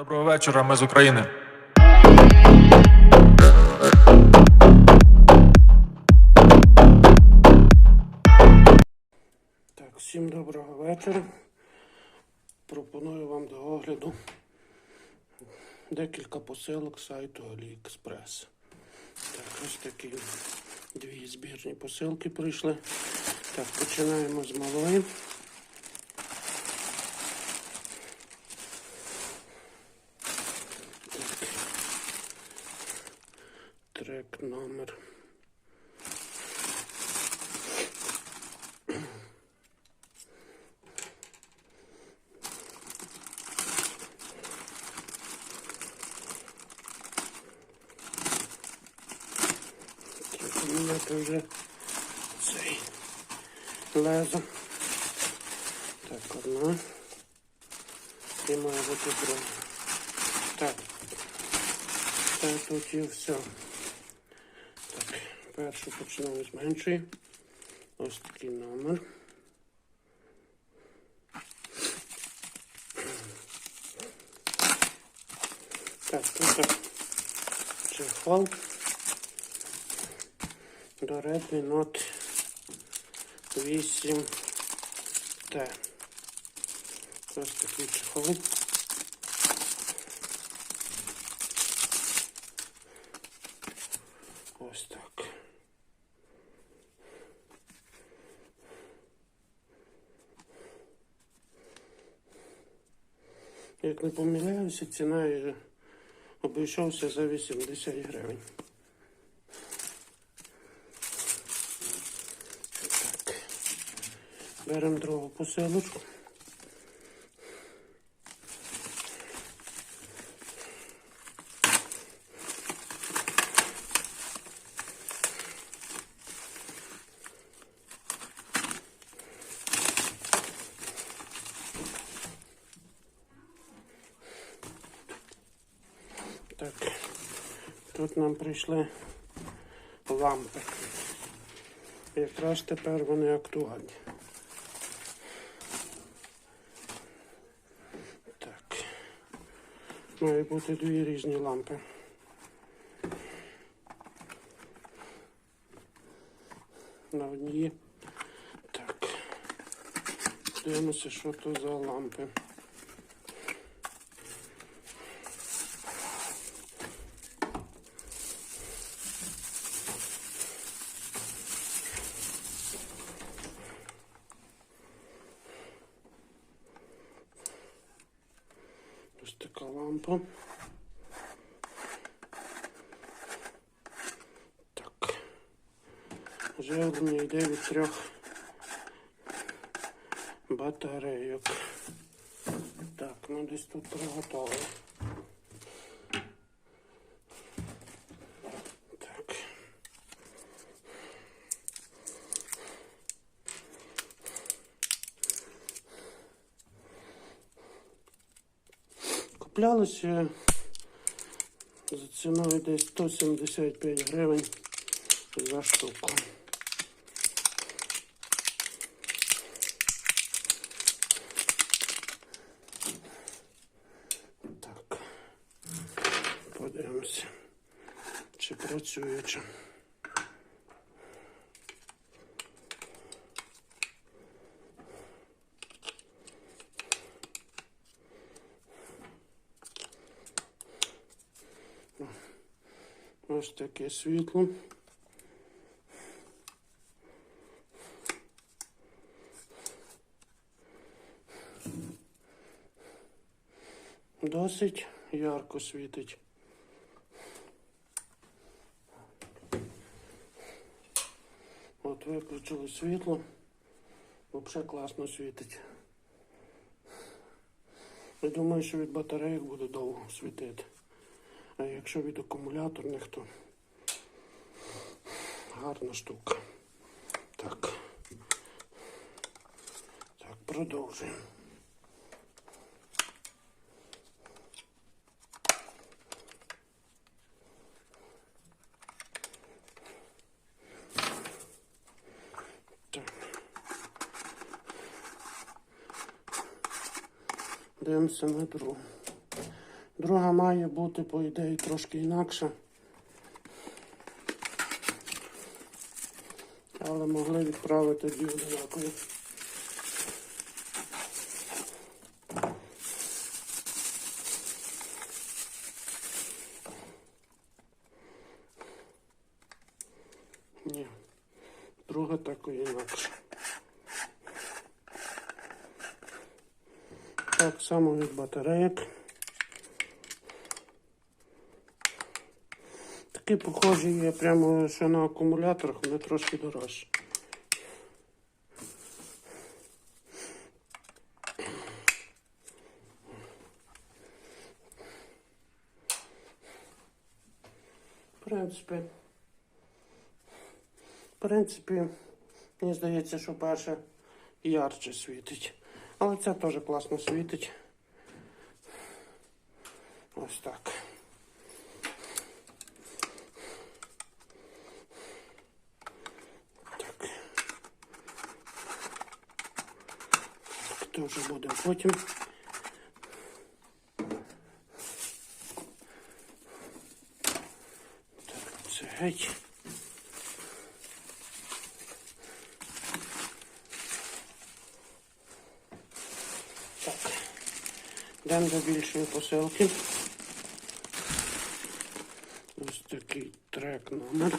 Доброго вечора, ми з України. Так, всім доброго вечора. Пропоную вам до огляду декілька посилок сайту AliExpress. Так, ось такі дві збірні посилки прийшли. Так, починаємо з малої. Так. Трек номер. Вже цей лезо. Так, одна. І має бути друга. Так. Це тут є все. Так, першу почнемо з меншої. Ось такий номер. Так, тут чехол. До Redmi Note 8 T. Ось такий чехол. Ось так. Як не помиляюся, ціна обійшовся за 80 гривень. Беремо другу посилочку. Так, тут нам прийшли лампи. Якраз тепер вони актуальні. Так. Має бути дві різні лампи. На одній. Так. Дивимося, що то за лампи. Ось така лампа. Так. Живлення йде від трьох батарейок. Так, ну десь тут приготовлено. Так. Куплялося за ціною десь 175 гривень за штуку. Так. Подивимося, чи. Ось таке світло. Досить ярко світить. Виключили світло. Взагалі класно світить. Я думаю, що від батарейок буде довго світити. А якщо від акумуляторних, то гарна штука. Так. Так, продовжуємо. Дивимося на другу. Друга має бути, по ідеї, трошки інакша. Але могли відправити дві одинакові. Ні. Друга такої інакше. Так само від батарейок. Такі похожі є прямо що на акумуляторах, вони трошки дорожчі. В принципі, в принципі, мені здається, що перше ярче світить. Але це теж класно світить. Ось так. Так. То вже буде потім. Так, це геть. Йдемо до більшої посилки. Ось такий трек номер.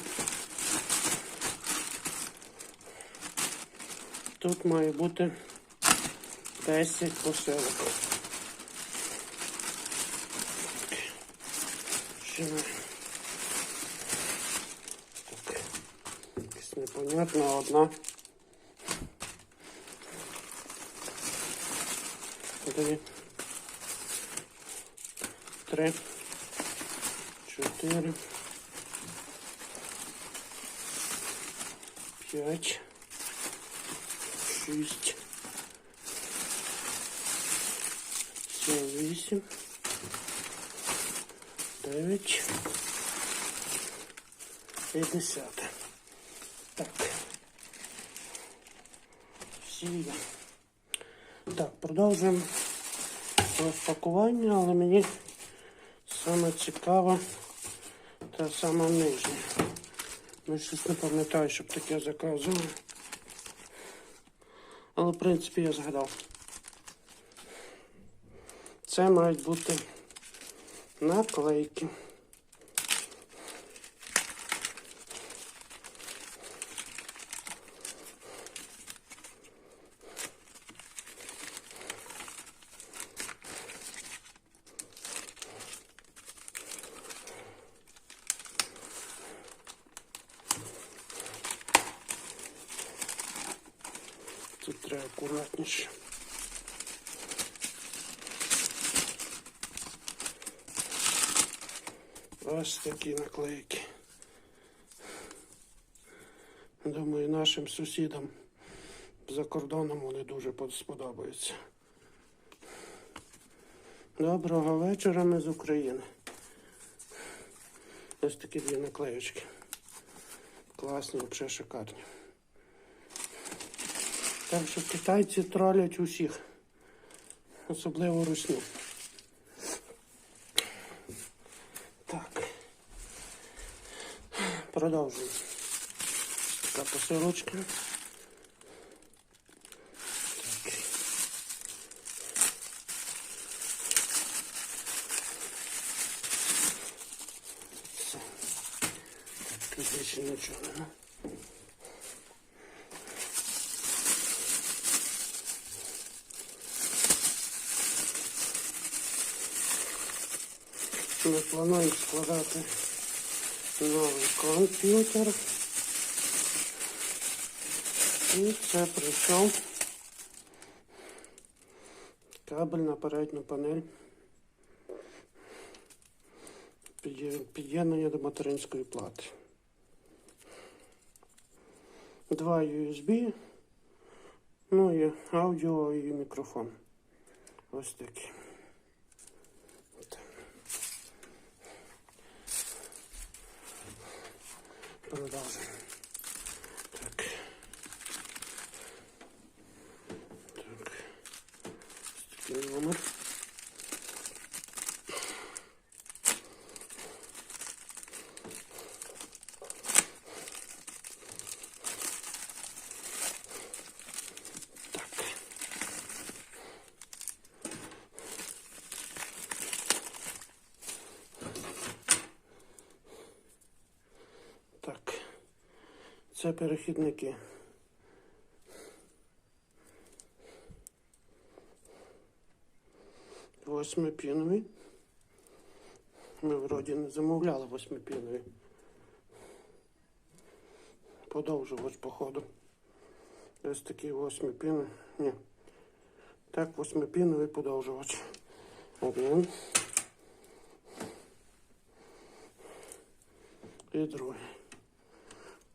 Тут має бути 10 посилок. Ще. Так. Якась непонятна одна. Дві. Три. Чотири. П'ять. Шість. Сім, вісім. Дев'ять. І десяте. Так. Всі є. Так, продовжуємо розпакування, але мені саме цікава та сама нижня. Ну, щось не пам'ятаю, щоб таке заказував. Але в принципі я згадав. Це мають бути наклейки. Тут треба акуратніше. Ось такі наклейки. Думаю, нашим сусідам за кордоном вони дуже сподобаються. Доброго вечора, ми з України. Ось такі дві наклеючки. Класні, взагалі шикарні. Так що китайці тролять усіх, особливо русню. Так. Продовжуємо. Така посилочка. Так. Все. Так, тут більше нічого нема. Ми плануємо складати новий комп'ютер. І це прийшов кабель на передню панель. Під'є- Під'єднання до материнської плати. Два USB, ну і аудіо і мікрофон. Ось такі. Продовжуємо. Так. Так. Ось такий номер. Це перехідники. Восьмипінові. Ми вроді не замовляли восьмипінові. Подовжувач, походу. Ось такий восьмипіновий. Ні. Так, восьмипіновий подовжувач. Один. І другий.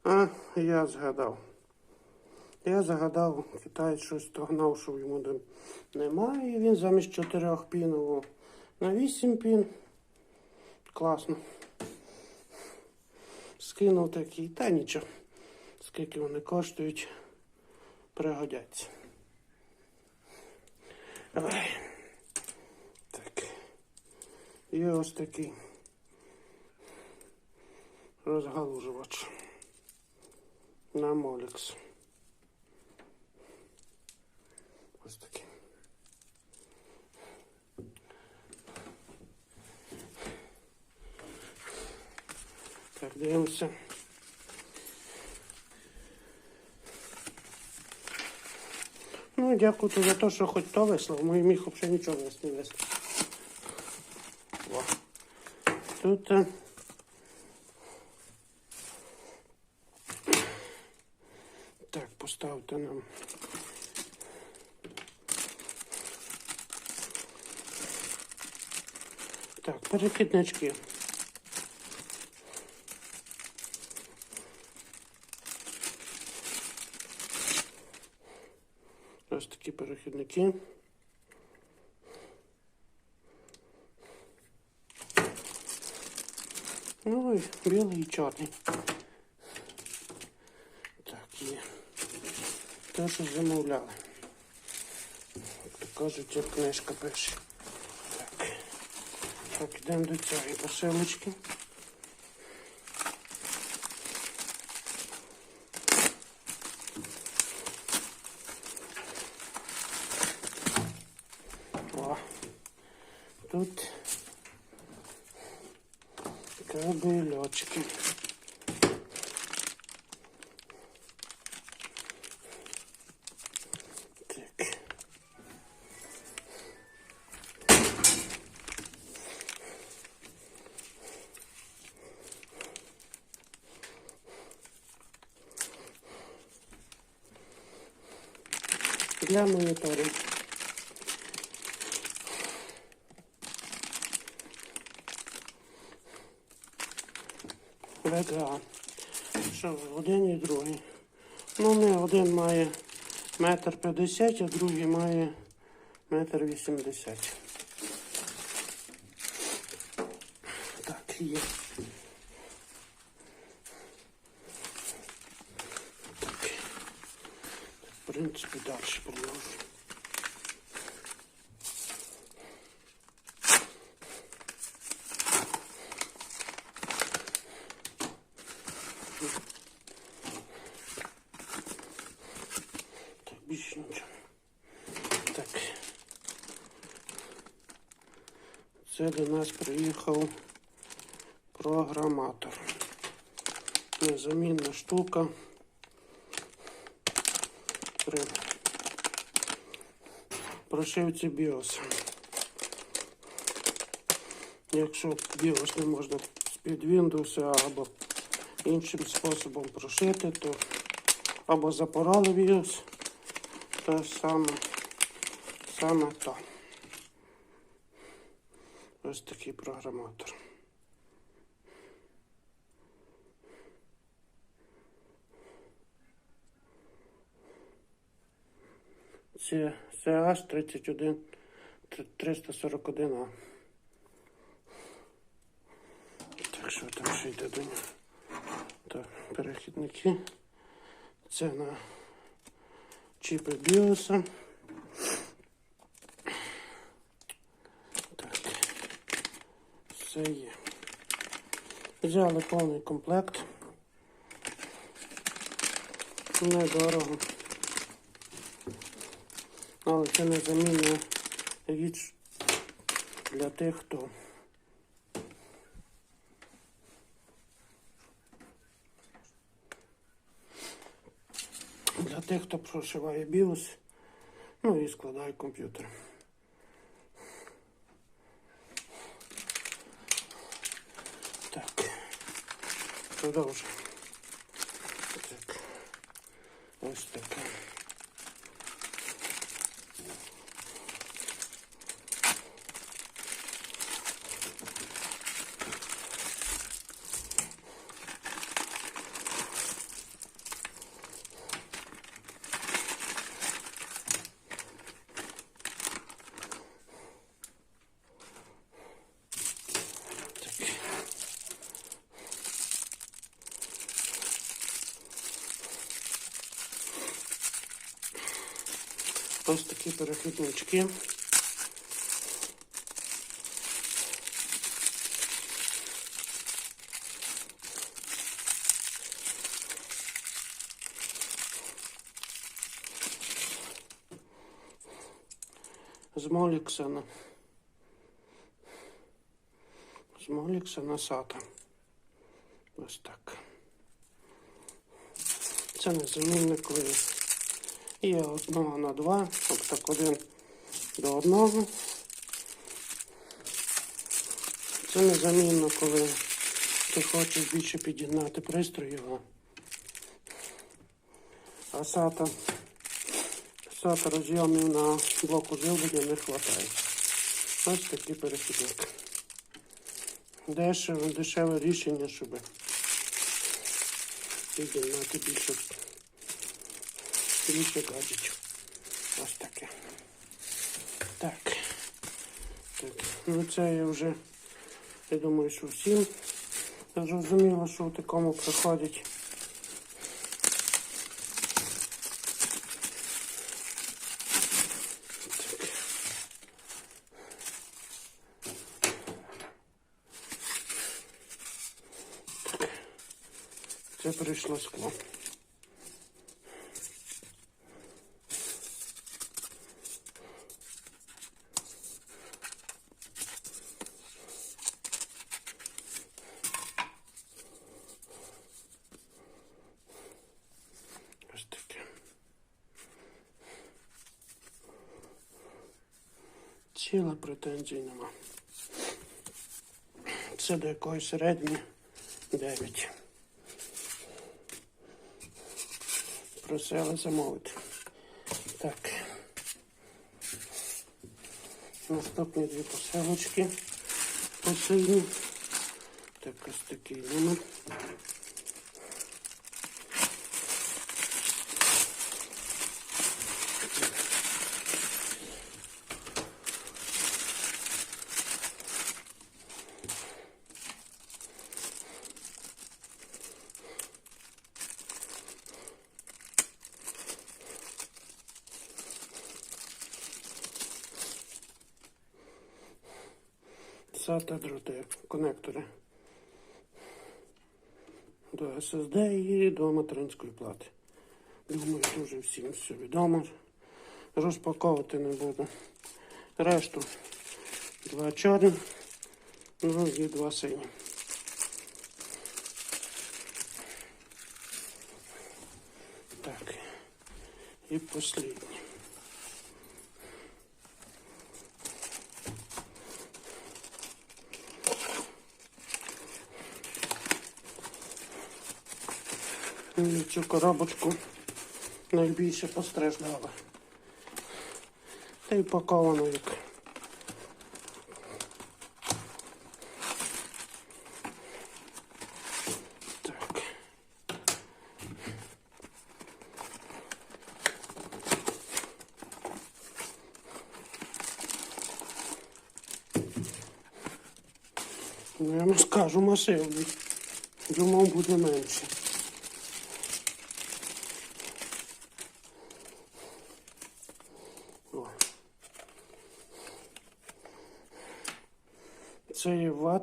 А, я згадав. Я загадав, китаєць щось догнав, що йому немає. Він замість чотирьох пінового на вісім пін. Класно. Скинув такий, та нічого. Скільки вони коштують, пригодяться. Ой. Так. І ось такий розгалужувач на Молікс. Ось такий. Так, дивимося. Ну, дякую за те, що хоч то вислав. Мій міг взагалі нічого не вислав. Тут. е, Так, поставте нам. Перехіднички. Ось такі перехідники. Ну і білий і чорний. Так, є. Те, що замовляли. Кажуть, як книжка пише. Так. Так, йдемо до цієї посилочки. О, тут кабельочки. Для моніторів. ВГА. Що один і другий. Ну, не один має метр п'ятдесят, а другий має метр вісімдесят. Так, є. Так. В принципі, далі продовжую. Так, більше нічого. Так. Це до нас приїхав програматор. Незамінна штука. При прошивці BIOS. Якщо BIOS не можна з-під Windows або іншим способом прошити, то або запороли BIOS, то саме, саме то. Ось такий програматор. Це, аж 31 341А. Так що там ще йде до нього? Так, перехідники. Це на чіпи біоса. Так. Все є. Взяли повний комплект. Недорого. Але це незамінна річ для тих, хто для тих, хто прошиває BIOS, ну і складає комп'ютер. Так. Продовжуємо. Так. Ось таке. Ось такі перехіднички. З Моліксена. З Моліксена SATA. Ось так. Це не замінник Є одного на два, от так один до одного. Це незамінно, коли ти хочеш більше підігнати пристрій його. А SATA, SATA розйомів на блоку живлення не вистачає. Ось такий перехідник. Дешеве, дешеве рішення, щоб підігнати більше більше гаджетів. Ось таке. Так. так. Ну це я вже, я думаю, що всім зрозуміло, що в такому. Так. Це прийшло скло. Ось таке. Ціла претензій нема. Це до якоїсь середньої 9. Просили замовити. Так. Наступні дві посилочки посильні. Так, ось такий номер. SATA дроти, конектори до SSD і до материнської плати. Думаю, дуже всім все відомо. Розпаковувати не буду. Решту два чорні, ну і два сині. Так. І послідній. І Цю коробочку найбільше постраждала. Та й паковано як. Так. Ну, я не скажу масивний. Думав буде менше. Це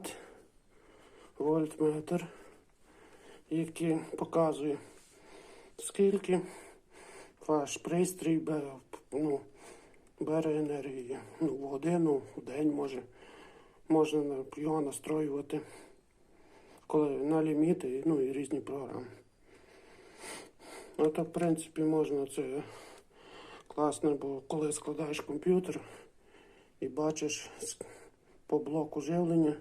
вольтметр, який показує, скільки ваш пристрій бере, ну, бере енергії. Ну, в годину, в день може. Можна його настроювати, коли на ліміти, ну і різні програми. Ну, то, в принципі, можна це класно, бо коли складаєш комп'ютер і бачиш по блоку живлення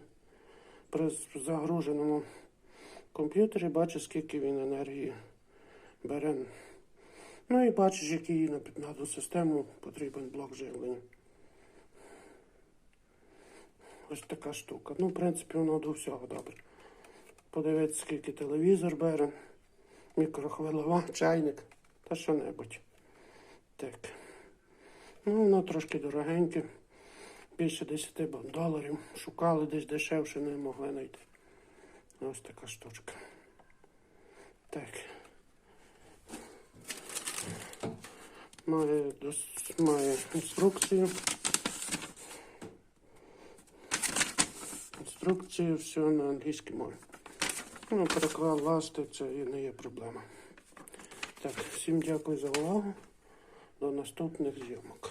при загруженому комп'ютері, бачиш, скільки він енергії бере. Ну і бачиш, який на піднаду систему потрібен блок живлення. Ось така штука. Ну, в принципі, воно до всього добре. Подивитися, скільки телевізор бере, мікрохвильова, чайник та що-небудь. Так. Ну, воно трошки дорогеньке. Більше 10 доларів. Шукали десь дешевше, не могли знайти. Ось така штучка. Так. Має, має інструкцію. Інструкцію все на англійській мові. Ну, перекласти це і не є проблема. Так, всім дякую за увагу. До наступних зйомок.